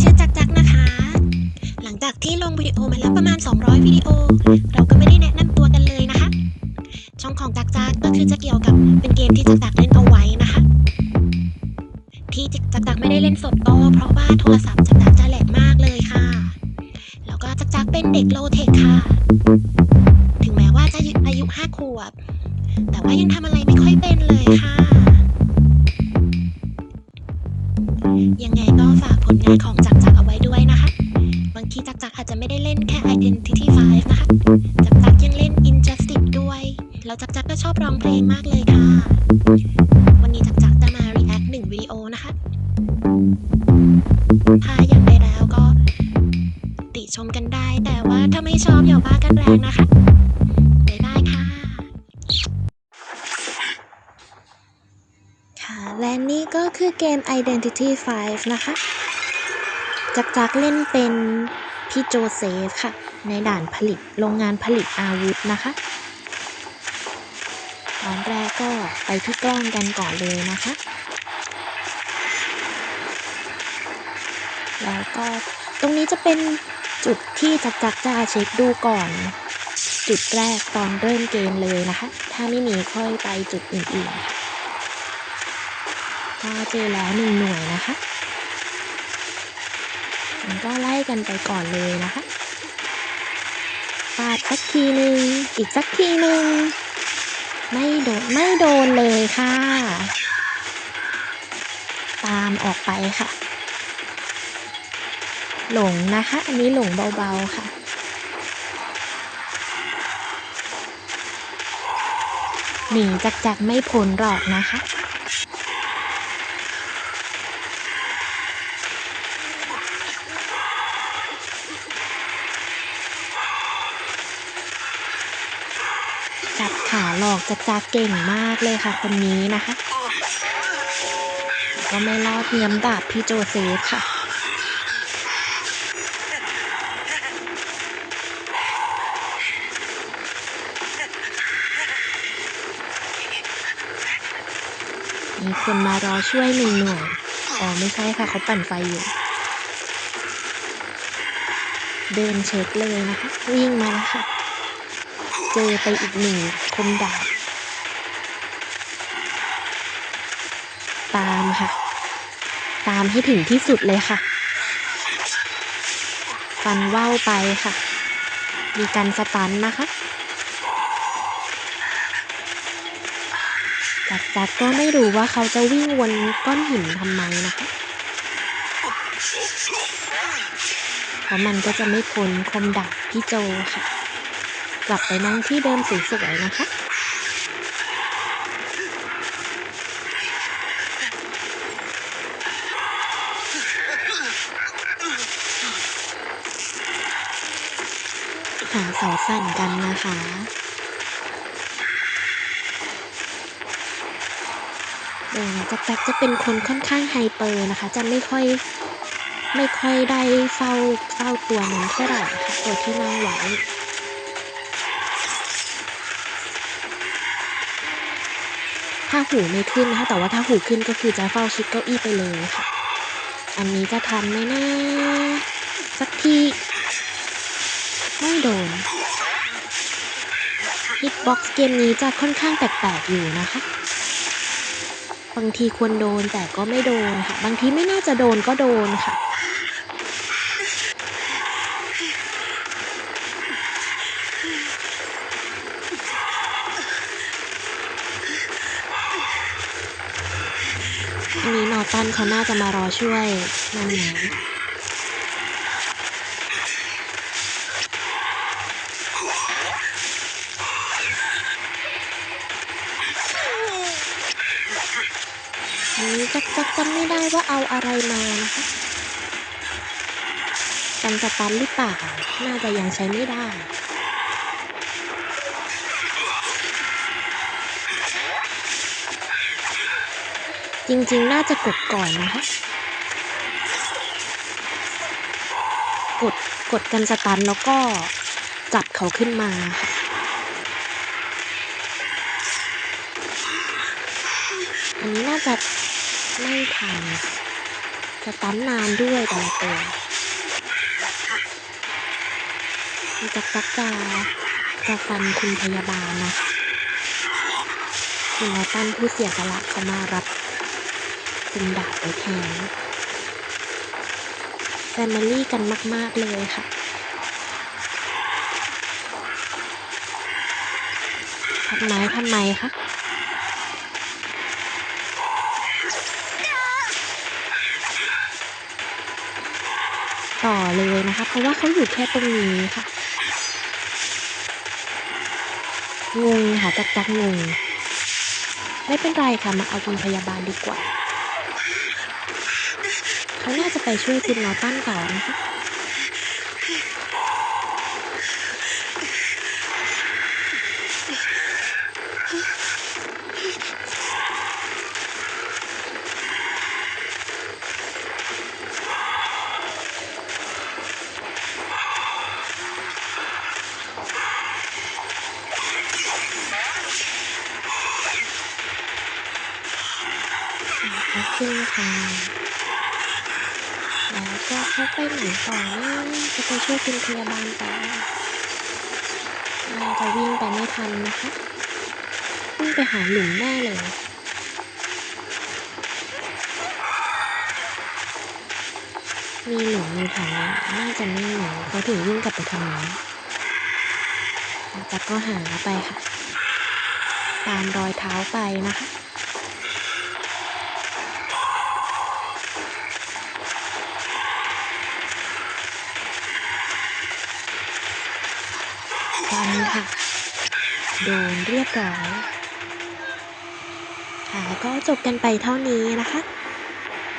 ชื่อจักจักนะคะ หลังจากที่ลงวิดีโอมาแล้วประมาณ 200 วิดีโอ เราก็ไม่ได้แนะนำตัวกันเลยนะคะ ช่องของจักจักก็คือจะเกี่ยวกับเป็นเกมที่จักจักเล่นเอาไว้นะคะ ที่จักจักไม่ได้เล่นสดก็เพราะว่าโทรศัพท์จักจักจะแหลกมากเลยค่ะ แล้วก็จักจักเป็นเด็กโลเทคค่ะ ถึงแม้ว่าจะอายุห้าขวบ แต่ว่ายังทำอะไรไม่ค่อยเป็นเลยค่ะ ไม่ได้เล่นแค่ Identity 5 นะคะ จักรจักรยังเล่น Injustice ด้วย แล้วจักรจักรก็ชอบร้องเพลงมากเลยค่ะ วันนี้จักรจักรจะมา react หนึ่งวิดีโอนะคะ ถ้าอยากได้แล้วก็ ติชมกันได้ แต่ว่าถ้าไม่ชอบอย่าว่ากันแรงนะคะบ๊ายบายค่ะ ค่ะ และนี่ก็คือเกม Identity 5 นะคะจักจักเล่นเป็น พี่โจเซฟค่ะ ในด่านผลิตโรงงานผลิตอาวุธนะคะตอนแรกก็ไปที่กล้องกันก่อนเลยนะคะ แล้วก็ตรงนี้จะเป็นจุดที่จักจักจะเช็คดูก่อน จุดแรกตอนเริ่มเกมเลยนะคะ ถ้าไม่มีค่อยไปจุดอื่นๆก็เจอแล้วหนึ่งหน่วยนะคะ มันก็ไล่กันไปก่อนเลยนะคะปาดสักทีหนึ่งอีกสักทีหนึ่งไม่โดนไม่โดนเลยค่ะ ตามออกไปค่ะ หลงนะคะ อันนี้หลงเบาๆค่ะหนีจากจากไม่พ้นหรอกนะคะ จับขาหลอกจะจากเก่งมากเลยค่ะ คนนี้นะคะ ก็ไม่รอดเนียมดาบพี่โจเซฟค่ะมีคนมารอช่วยหนึ่งหน่วยอ๋อไม่ใช่ค่ะเขาปั่นไฟอยู่ เดินเช็คเลยนะคะ วิ่งมาแล้วค่ะ จอไปอีกหนึ่งคมดาบ ตามค่ะ ตามให้ถึงที่สุดเลยค่ะ ฟันว่าวไปค่ะ มีการสตันนะคะจักจักก็ไม่รู้ว่าเขาจะวิ่งวนก้อนหินทำไมนะคะเพราะมันก็จะไม่พ้นคมดาบพี่โจค่ะ กลับไปนั่งที่เดิมสวยๆนะคะหาสาสั่นกันนะคะเออจักจักจะเป็นคนค่อนข้างไฮเปอร์นะคะ จะไม่ค่อยไม่ค่อยได้เฝ้าเฝ้าตัวนั้นเท่าไหร่ค่ะตัวที่นั่งไว้ ถ้าหูไม่ขึ้นนะคะแต่ว่าถ้าหูขึ้นก็คือจะเฝ้าชิดเก้าอี้ไปเลยค่ะ อันนี้จะทันไหมนะ สักทีไม่โดนฮิตบ็อกซ์เกมนี้จะค่อนข้างแปลกๆอยู่นะคะ บางทีควรโดนแต่ก็ไม่โดนค่ะ บางทีไม่น่าจะโดนก็โดนค่ะ อันนี้นอตันเขาน่าจะมารอช่วยนั่นไงอันนี้จักจักจำไม่ได้ว่าเอาอะไรมานะคะกันสตันหรือเปล่า น่าจะยังใช้ไม่ได้ จริงๆ น่าจะกดก่อนนะคะ กดกดกันสตันแล้วก็จับเขาขึ้นมาค่ะอันนี้น่าจะไม่ทันสตันนานด้วยแต่ละตัวมันจะจักจะจะฟันคุณพยาบาลนะคุณนอตันผู้เสียสละเขามารับ คุณดาบไปแทนแฟมิลี่กันมาก ๆ เลยค่ะทำไมทำไมคะต่อเลยนะคะ เพราะว่าเขาอยู่แค่ตรงนี้ค่ะ งงค่ะจักจักงง ไม่เป็นไรค่ะ มาเอาคุณพยาบาลดีกว่า เขาน่าจะไปช่วยคุณนอตันต่อนะคะขาขึ้นทาง แล้วก็เขาไปไหนต่อนะจะไปช่วยคุณพยาบาลต่อน่าจะวิ่งไปไม่ทันนะคะวิ่งไปหาหลุมแน่เลยมีหลุมอยู่แถวนี้น่าจะไม่มีเขาถึงวิ่งกลับไปทางนั้นแต่ก็หาไปค่ะ ตามรอยเท้าไปนะคะ ค่ะ โดนเรียบร้อยค่ะก็จบกันไปเท่านี้นะคะ